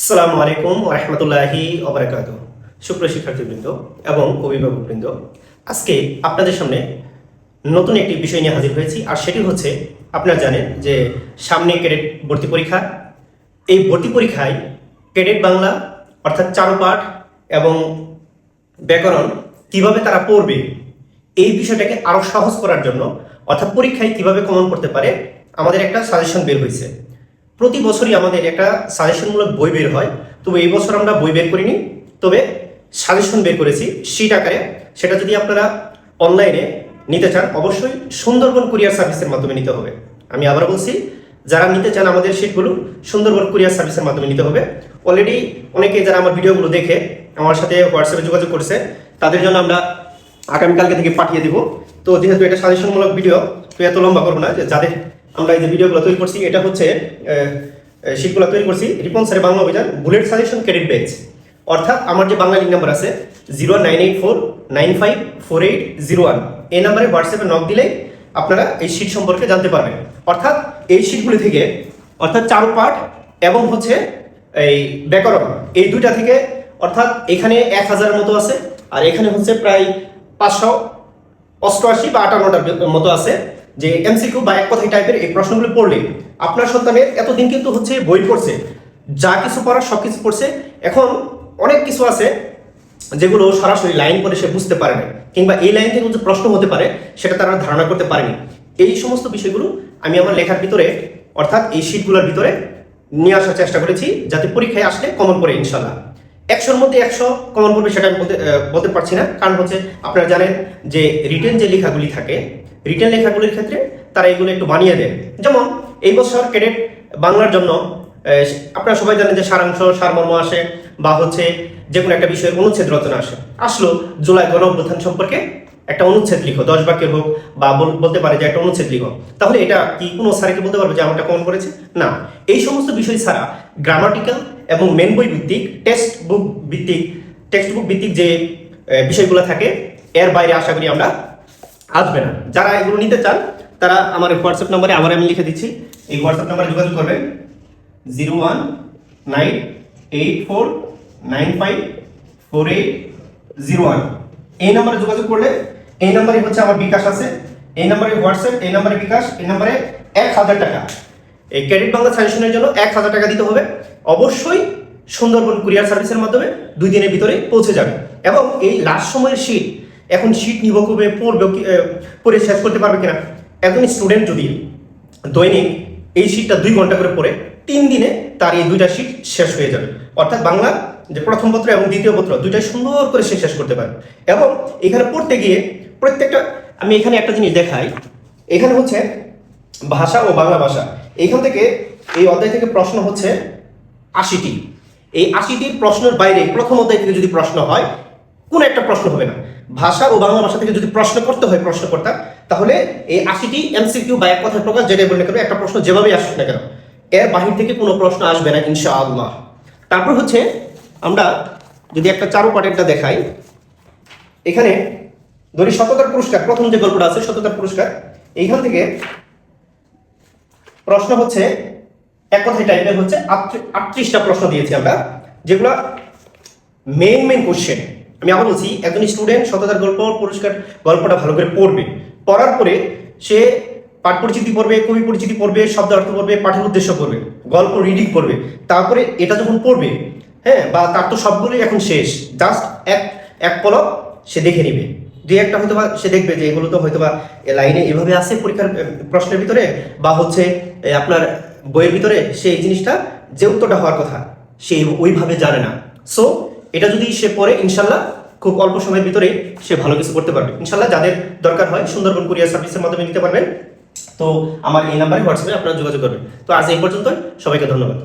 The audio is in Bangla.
আসসালামু আলাইকুম রহমতুল্লাহি অবরাকাত সুপ্রিয় শিক্ষার্থীবৃন্দ এবং অভিভাবকবৃন্দ, আজকে আপনাদের সামনে নতুন একটি বিষয় নিয়ে হাজির হয়েছি, আর সেটি হচ্ছে, আপনারা জানেন যে সামনে ক্যাডেট ভর্তি পরীক্ষা। এই ভর্তি পরীক্ষায় ক্যাডেট বাংলা, অর্থাৎ চারুপাঠ এবং ব্যাকরণ কীভাবে তারা পড়বে, এই বিষয়টাকে আরও সহজ করার জন্য, অর্থাৎ পরীক্ষায় কীভাবে কমন করতে পারে, আমাদের একটা সাজেশন বের হয়েছে। প্রতি বছরই আমাদের একটা সাজেশনমূলক বই বের হয়। তবে এই বছর আমরা বই বের করিনি। তবে সাজেশন বের করেছি শীট আকারে। সেটা যদি আপনারা অনলাইনে নিতে চান, অবশ্যই সুন্দরবন কুরিয়ার সার্ভিসের মাধ্যমে নিতে হবে। আমি আবার বলছি, যারা নিতে চান আমাদের শিটগুলো সুন্দরবন কুরিয়ার সার্ভিসের মাধ্যমে নিতে হবে। অলরেডি অনেকে যারা আমার ভিডিওগুলো দেখে, আমার সাথে হোয়াটসঅ্যাপে যোগাযোগ করেছে, তাদের জন্য আমরা আগামীকালকে থেকে পাঠিয়ে দিব। তো যেহেতু এটা সাজেশনমূলক ভিডিও তো এত লম্বা করব না যে যাদের আমরা এই যে ভিডিওগুলো তৈরি করছি, এটা হচ্ছে শীটগুলো তৈরি করছি, রিপন স্যারের বাংলা অভিযান বুলেট সাজেশন ক্রেডিট ব্যাচ অর্থাৎ আমার যে বাংলা লিঙ্ক নাম্বার আছে zero nine eight four nine five four eight zero one এই নাম্বারে হোয়াটসঅ্যাপে নক দিলে আপনারা এই শীট সম্পর্কে জানতে পারবেন। অর্থাৎ এই শীটগুলি থেকে, অর্থাৎ চারু পাঠ এবং হচ্ছে এই ব্যাকরণ, এই দুইটা থেকে, অর্থাৎ এখানে এক হাজারের মতো আছে, আর এখানে হচ্ছে প্রায় পাঁচশো অষ্টআশি বা আটান্নটার মতো আছে। যে এমসিকিউ বা এক কথায় টাইপের এই প্রশ্নগুলো পড়লে আপনার সন্তানের এতদিন কিন্তু হচ্ছে বই পড়ছে, যা কিছু পড়ার সব কিছু পড়ছে। এখন অনেক কিছু আছে যেগুলো সরাসরি লাইন পড়ে সে বুঝতে পারে না, কিংবা এই লাইন থেকে যে প্রশ্ন হতে পারে, সেটা তারা ধারণা করতে পারেনি। এই সমস্ত বিষয়গুলো আমি আমার লেখার ভিতরে, অর্থাৎ এই শীটগুলোর ভিতরে নিয়ে আসার চেষ্টা করেছি, যাতে পরীক্ষায় আসলে কমন পড়ে ইনশাল্লাহ একশোর মধ্যে একশো কমন পড়বে সেটা আমি বলতে বলতে পারছি না। কারণ হচ্ছে আপনারা জানেন যে রিটেন যে লেখাগুলি থাকে রিটেন লেখাগুলির ক্ষেত্রে তারা এগুলো একটু বানিয়ে দেন। যেমন, এই বছর ক্যাডেট বাংলার জন্য আপনারা সবাই জানেন যে সারাংশ, সারমর্ম আসে বা হচ্ছে যে কোনো একটা বিষয়ের অনুচ্ছেদ রচনা আসে। আসলো জুলাই গণ অভ্যুত্থান সম্পর্কে একটা অনুচ্ছেদ লিখো, দশ বাক্যের হোক বা বলতে পারে যে একটা অনুচ্ছেদ লিখো। তাহলে এটা কি কোনো স্যারকে বলতে পারবে যে আমারটা কমন করেছে না। এই সমস্ত বিষয় ছাড়া গ্রামাটিক্যাল এবং মেন বই ভিত্তিক টেক্সট বুক ভিত্তিক টেক্সট বুক ভিত্তিক যে বিষয়গুলো থাকে, এর বাইরে আশা করি আমরা আসবে না। যারা এগুলো নিতে চান, তারা আমার হোয়াটসঅ্যাপ নাম্বারে আবার আমি লিখে দিচ্ছি। এই হোয়াটসঅ্যাপ নাম্বারে যোগাযোগ করবেন। Zero one nine eight four nine five four eight zero one এই নাম্বারে যোগাযোগ করলে, এই নাম্বারে হচ্ছে আমার বিকাশ আছে। এই নাম্বারে হোয়াটসঅ্যাপ এই নাম্বারে বিকাশ, এই নাম্বারে এক হাজার টাকা। এই ক্রেডিট বাংলা সাজেশনের জন্য এক হাজার টাকা দিতে হবে। অবশ্যই সুন্দরবন কুরিয়ার সার্ভিসের মাধ্যমে দুই দিনের ভিতরে পৌঁছে যাবে। এবং এই লাস্ট সময়ের শীট এখন শীট নিব কবে? পড়বে পড়ে শেষ করতে পারবে কিনা? একজন স্টুডেন্ট যদি দৈনিক এই শীটটা দুই ঘণ্টা করে পড়ে, তিন দিনে তার এই দুইটা শীট শেষ হয়ে যাবে। অর্থাৎ বাংলা যে প্রথম পত্র এবং দ্বিতীয় পত্র, দুইটাই সুন্দর করে সে শেষ করতে পারে। এবং এখানে পড়তে গিয়ে প্রত্যেকটা, আমি এখানে একটা জিনিস দেখাই। এখানে হচ্ছে ভাষা ও বাংলা ভাষা। এইখান থেকে এই অধ্যায় থেকে প্রশ্ন হচ্ছে আশিটি। এই আশিটির প্রশ্নের বাইরে প্রথম অধ্যায় থেকে যদি প্রশ্ন হয় কোন একটা প্রশ্ন হবে না। ভাষা ও বাংলা ভাষা থেকে যদি প্রশ্ন করতে হয় প্রশ্ন প্রশ্নকর্তা, তাহলে এই আশিটি এমসিকিউ বা এক কথায় প্রকাশ যেটাই বলে একটা প্রশ্ন যেভাবেই আসুক না কেন, এর বাহির থেকে কোনো প্রশ্ন আসবে না ইনশাআল্লাহ। তারপর হচ্ছে আমরা যদি একটা চারু পাটেরটা দেখাই, এখানে ধরি সততার পুরস্কার, প্রথম যে গল্পটা আছে, সততার পুরস্কার, এইখান থেকে প্রশ্ন হচ্ছে, এক কথায় টাইপের হচ্ছে আটত্রিশটা প্রশ্ন দিয়েছি আমরা, যেগুলো মেইন মেইন কোশ্চেন আমি আবার বলছি, একজন স্টুডেন্ট শততার গল্প, পুরস্কার গল্পটা ভালো করে পড়বে। পড়ার পরে সে পাঠ পরিচিতি পড়বে, কবি পরিচিতি পড়বে, শব্দ অর্থ পড়বে, পাঠের উদ্দেশ্য পড়বে, গল্প রিডিং পড়বে। তারপরে এটা যখন পড়বে হ্যাঁ বা তার তো সবগুলোই এখন শেষ জাস্ট এক এক পলক সে দেখে নিবে। দুই একটা হয়তো বা সে দেখবে যে এগুলো তো হয়তো বা লাইনে এভাবে আছে পরীক্ষার প্রশ্নের ভিতরে, বা হচ্ছে আপনার বইয়ের ভিতরে সেই জিনিসটা যে উত্তরটা হওয়ার কথা, সে ওইভাবে জানে না। সো এটা যদি সে পড়ে, ইনশাল্লাহ খুব অল্প সময়ের ভিতরেই সে ভালো কিছু করতে পারবে। ইনশাল্লাহ যাদের দরকার হয় সুন্দরবন কুরিয়ার সার্ভিসের মাধ্যমে নিতে পারবেন। তো আমার এই নাম্বারে হোয়াটসঅ্যাপে আপনারা যোগাযোগ করবেন। তো আজ এই পর্যন্ত সবাইকে ধন্যবাদ।